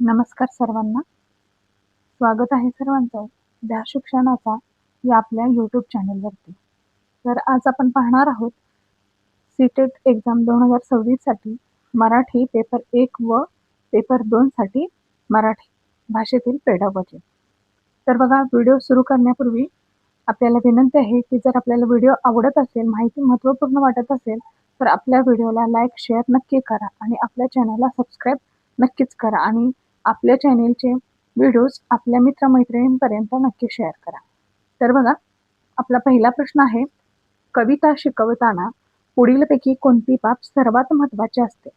नमस्कार सर्वांना. स्वागत आहे सर्वांचं द्या शिक्षणाचा या आपल्या यूट्यूब चॅनलवरती तर आज आपण पाहणार आहोत सीटेट एक्झाम दोन हजार सव्वीससाठी मराठी पेपर एक व पेपर दोनसाठी मराठी भाषेतील पेडागॉजी तर बघा व्हिडिओ सुरू करण्यापूर्वी आपल्याला विनंती आहे की जर आपल्याला व्हिडिओ आवडत असेल माहिती महत्त्वपूर्ण वाटत असेल तर आपल्या व्हिडिओला लाईक शेअर नक्की करा आणि आपल्या चॅनलला सबस्क्राईब नक्कीच करा आणि आपल्या चॅनेलचे व्हिडिओज आपल्या मित्रमैत्रिणींपर्यंत नक्की शेअर करा. तर बघा आपला पहिला प्रश्न आहे कविता शिकवताना पुढीलपैकी कोणती बाब सर्वात महत्त्वाची असते?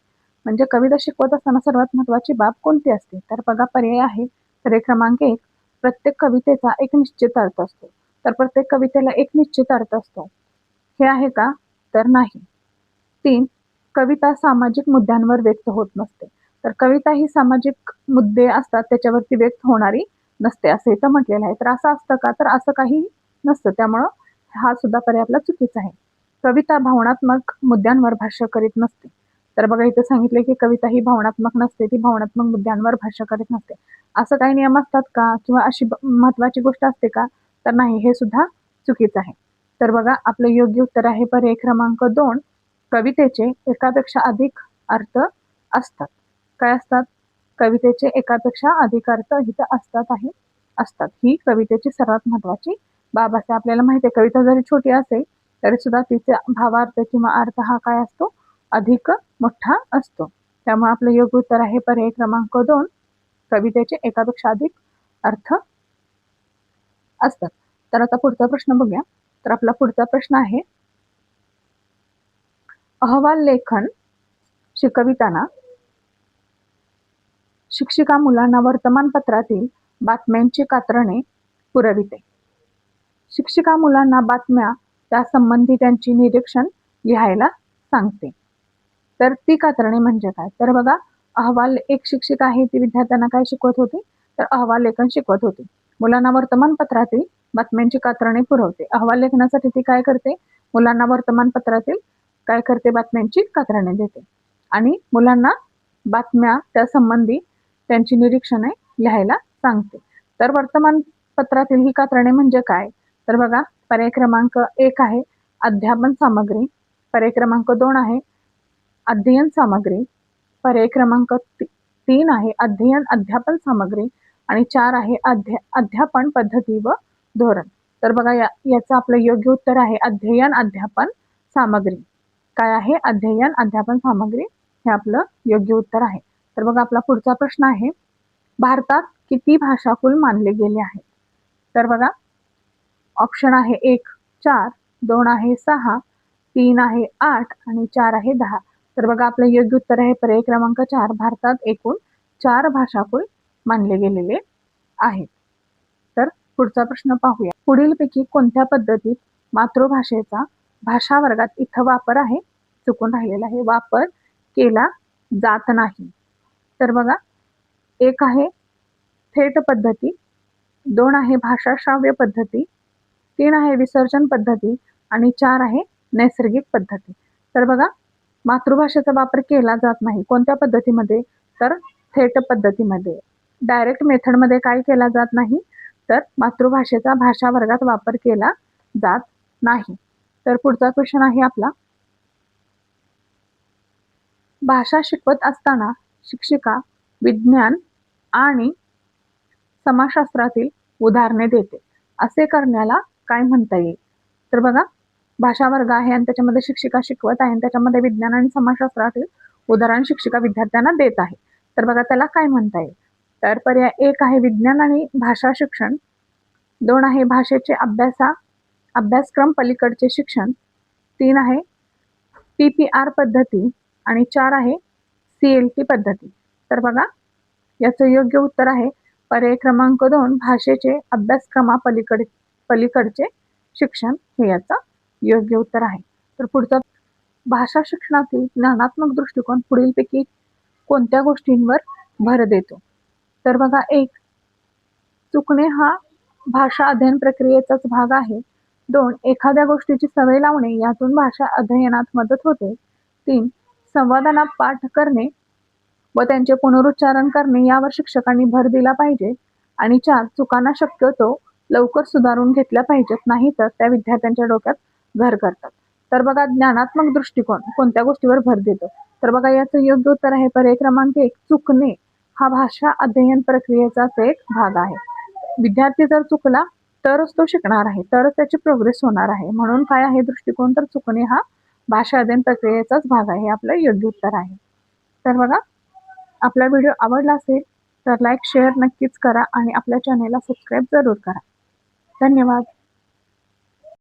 म्हणजे कविता शिकवत असताना सर्वात महत्त्वाची बाब कोणती असते? तर बघा पर्याय आहे. पर्याय क्रमांक एक प्रत्येक कवितेचा एक निश्चित अर्थ असतो. तर प्रत्येक कवितेला एक निश्चित अर्थ असतो. हे आहे का? तर नाही. तीन कविता सामाजिक मुद्द्यांवर व्यक्त होत नसते. तर कविता ही सामाजिक मुद्दे असतात त्याच्यावरती व्यक्त होणारी नसते असं इथं म्हटलेलं आहे. तर असं असतं का? तर असं काही नसतं. त्यामुळं हा सुद्धा पर्याय आपला चुकीचा आहे. कविता भावनात्मक मुद्द्यांवर भाष्य करीत नसते. तर बघा इथं सांगितले की कविता ही भावनात्मक नसते ती भावनात्मक मुद्द्यांवर भाष्य करीत नसते. असं काही नियम असतात का? किंवा अशी महत्वाची गोष्ट असते का? तर नाही हे सुद्धा चुकीचं आहे. तर बघा आपलं योग्य उत्तर आहे पर्याय क्रमांक दोन. कवितेचे एकापेक्षा अधिक अर्थ असतात. काय असतात? कवितेचे एकापेक्षा अधिक अर्थ इथं असतात आहे असतात. ही कवितेची सर्वात महत्वाची बाब असते. आपल्याला माहिती आहे कविता जरी छोटी असेल तरी सुद्धा तिचे भावार्थ किंवा अर्थ हा काय असतो? अधिक मोठा असतो. त्यामुळे आपलं योग्य उत्तर आहे पर्याय क्रमांक दोन. कवितेचे एकापेक्षा अधिक अर्थ असतात. तर आता पुढचा प्रश्न बघूया. तर आपला पुढचा प्रश्न आहे अहवाल लेखन शिकविताना शिक्षिका मुलांना वर्तमानपत्रातील बातम्यांची कात्रणे पुरविते. शिक्षिका मुलांना बातम्या त्यासंबंधी त्यांची निरीक्षण लिहायला सांगते. तर ती कात्रणे म्हणजे काय? तर बघा अहवाल एक शिक्षिका आहे ती विद्यार्थ्यांना काय शिकवत होती? तर अहवाल लेखन शिकवत होती. मुलांना वर्तमानपत्रातील बातम्यांची कात्रणे पुरवते. अहवाल लेखनासाठी ती काय करते? मुलांना वर्तमानपत्रातील काय करते? बातम्यांची कात्रणे देते. आणि मुलांना बातम्या त्यासंबंधी त्यांची निरीक्षणे लिहायला सांगते. तर वर्तमानपत्रातील ही कात्रणे म्हणजे काय? तर बघा पर्याय क्रमांक एक आहे अध्यापन सामग्री. पर्याय क्रमांक दोन आहे अध्ययन सामग्री. पर्याय क्रमांक तीन आहे अध्ययन अध्यापन सामग्री. आणि चार आहे अध्या अध्यापन पद्धती व धोरण. तर बघा या याचं आपलं योग्य उत्तर आहे अध्ययन अध्यापन सामग्री. काय आहे? अध्ययन अध्यापन सामग्री? हे आपलं योग्य उत्तर आहे. तर बघा आपला पुढचा प्रश्न आहे. भारतात किती भाषाकुल मानले गेले आहेत? तर बघा ऑप्शन आहे एक चार दोन आहे सहा तीन आहे आठ आणि चार आहे दहा. तर बघा आपलं योग्य उत्तर आहे पर्याय क्रमांक चार. भारतात एकूण चार भाषाकुल मानले गेलेले आहेत. तर पुढचा प्रश्न पाहूया. पुढीलपैकी कोणत्या पद्धतीत मातृभाषेचा भाषा वर्गात इथं वापर आहे? चुकून राहिलेला आहे. वापर केला जात नाही. तर बघा एक आहे थेट पद्धती दोन आहे भाषाश्राव्य पद्धती तीन आहे विसर्जन पद्धती आणि चार आहे नैसर्गिक पद्धती. तर बघा मातृभाषेचा वापर केला जात नाही कोणत्या पद्धतीमध्ये तर थेट पद्धतीमध्ये. डायरेक्ट मेथडमध्ये काय केला जात नाही तर मातृभाषेचा भाषा वर्गात वापर केला जात नाही. तर पुढचा क्वेश्चन आहे आपला. भाषा शिकवत असताना शिक्षिका विज्ञान आणि समाजशास्त्रातील उदाहरणे देते. असे करण्याला काय म्हणता येईल? तर बघा भाषा वर्ग आहे आणि त्याच्यामध्ये शिक्षिका शिकवत आहे आणि त्याच्यामध्ये विज्ञान आणि समाजशास्त्रातील उदाहरण शिक्षिका विद्यार्थ्यांना देत आहे. तर बघा त्याला काय म्हणता येईल? तर पर्याय एक आहे विज्ञान आणि भाषा शिक्षण. दोन आहे भाषेचे अभ्यासा अभ्यासक्रम पलीकडचे शिक्षण. तीन आहे पी पी आर पद्धती. आणि चार आहे सी एल टी पद्धती. तर बघा याचं योग्य उत्तर आहे. पर्याय क्रमांक दोन भाषेचे अभ्यासक्रमा पलीकड पलीकडचे शिक्षण. हे याचं योग्य उत्तर आहे. तर पुढचा भाषा शिक्षणातील ज्ञानात्मक दृष्टिकोन पुढीलपैकी कोणत्या गोष्टींवर भर देतो? तर बघा एक चुकणे हा भाषा अध्ययन प्रक्रियेचाच भाग आहे. दोन एखाद्या गोष्टीची सवय लावणे यातून भाषा अध्ययनात मदत होते. तीन संवादाना पाठ करणे व त्यांचे पुनरुच्चारण करणे यावर शिक्षकांनी भर दिला पाहिजे. आणि चार चुकांना शक्यतो लवकर सुधारून घेतल्या पाहिजेत नाही तर त्या विद्यार्थ्यांच्या डोक्यात घर करतात. तर बघा ज्ञानात्मक दृष्टिकोन कोणत्या गोष्टीवर भर देतो? तर बघा याचं योग्य उत्तर आहे पर्याय क्रमांक एक चुकणे. हा भाषा अध्ययन प्रक्रियेचाच एक भाग आहे. विद्यार्थी जर चुकला तरच तो शिकणार आहे तरच त्याची प्रोग्रेस होणार आहे. म्हणून काय आहे दृष्टिकोन? तर चुकणे हा भाषा अध्ययन प्रक्रियेचाच भाग आहे हे आपलं योग्य उत्तर आहे. तर बघा आपला व्हिडिओ आवडला असेल तर लाईक शेअर नक्कीच करा आणि आपल्या चॅनेलला सबस्क्राईब जरूर करा. धन्यवाद.